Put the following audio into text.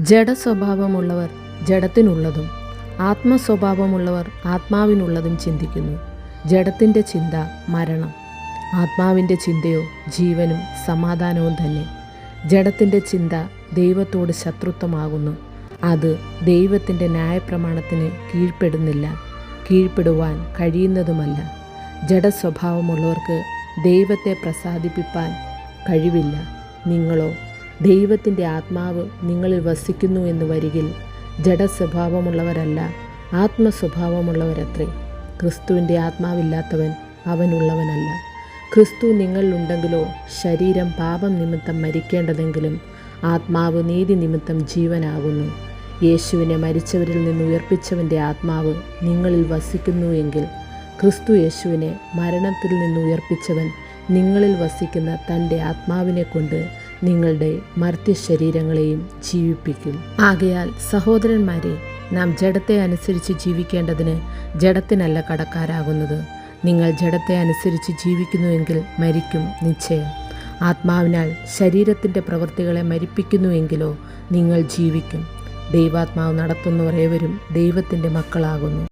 ജഡസ്വഭാവമുള്ളവർ ജഡത്തിനുള്ളതും ആത്മസ്വഭാവമുള്ളവർ ആത്മാവിനുള്ളതും ചിന്തിക്കുന്നു. ജഡത്തിന്റെ ചിന്ത മരണം. ആത്മാവിന്റെ ചിന്തയോ ജീവനും സമാധാനവും തന്നെ. ജഡത്തിന്റെ ചിന്ത ദൈവത്തോട് ശത്രുത്വമാകുന്നു. അത് ദൈവത്തിന്റെ ന്യായപ്രമാണത്തിന് കീഴ്പ്പെടുന്നില്ല. കീഴ്പ്പെടുവാൻ കഴിയുന്നതുമല്ല. ജഡസ്വഭാവമുള്ളവർക്ക് ദൈവത്തെ പ്രസാദിപ്പിപ്പാൻ കഴിവില്ല. നിങ്ങളോ ദൈവത്തിന്റെ ആത്മാവ് നിങ്ങളിൽ വസിക്കുന്നു എന്ന് വരികിൽ ജഡസ്വഭാവമുള്ളവരല്ല ആത്മസ്വഭാവമുള്ളവരത്രേ. ക്രിസ്തുവിന്റെ ആത്മാവില്ലാത്തവൻ അവനുള്ളവനല്ല. ക്രിസ്തു നിങ്ങളിലുണ്ടെങ്കിലോ ശരീരം പാപം നിമിത്തം മരിക്കേണ്ടതെങ്കിലും ആത്മാവ് നീതി നിമിത്തം ജീവനാകുന്നു. യേശുവിനെ മരിച്ചവരിൽ നിന്ന് ഉയർപ്പിച്ചവന്റെ ആത്മാവ് നിങ്ങളിൽ വസിക്കുന്നു എങ്കിൽ ക്രിസ്തു യേശുവിനെ മരണത്തിൽ നിന്ന് ഉയർപ്പിച്ചവൻ നിങ്ങളിൽ വസിക്കുന്ന തന്റെ ആത്മാവിനെ കൊണ്ട് നിങ്ങളുടെ മർത്യശരീരങ്ങളെയും ജീവിപ്പിക്കും. ആകയാൽ സഹോദരന്മാരെ നാം ജഡത്തെ അനുസരിച്ച് ജീവിക്കേണ്ടതിന് ജഡത്തിനല്ല കടക്കാരാകുന്നത്. നിങ്ങൾ ജഡത്തെ അനുസരിച്ച് ജീവിക്കുന്നുവെങ്കിൽ മരിക്കും നിശ്ചയം. ആത്മാവിനാൽ ശരീരത്തിന്റെ പ്രവൃത്തികളെ മരിപ്പിക്കുന്നുവെങ്കിലോ നിങ്ങൾ ജീവിക്കും. ദൈവാത്മാവ് നടത്തുന്നവരേവരും ദൈവത്തിന്റെ മക്കളാകുന്നു.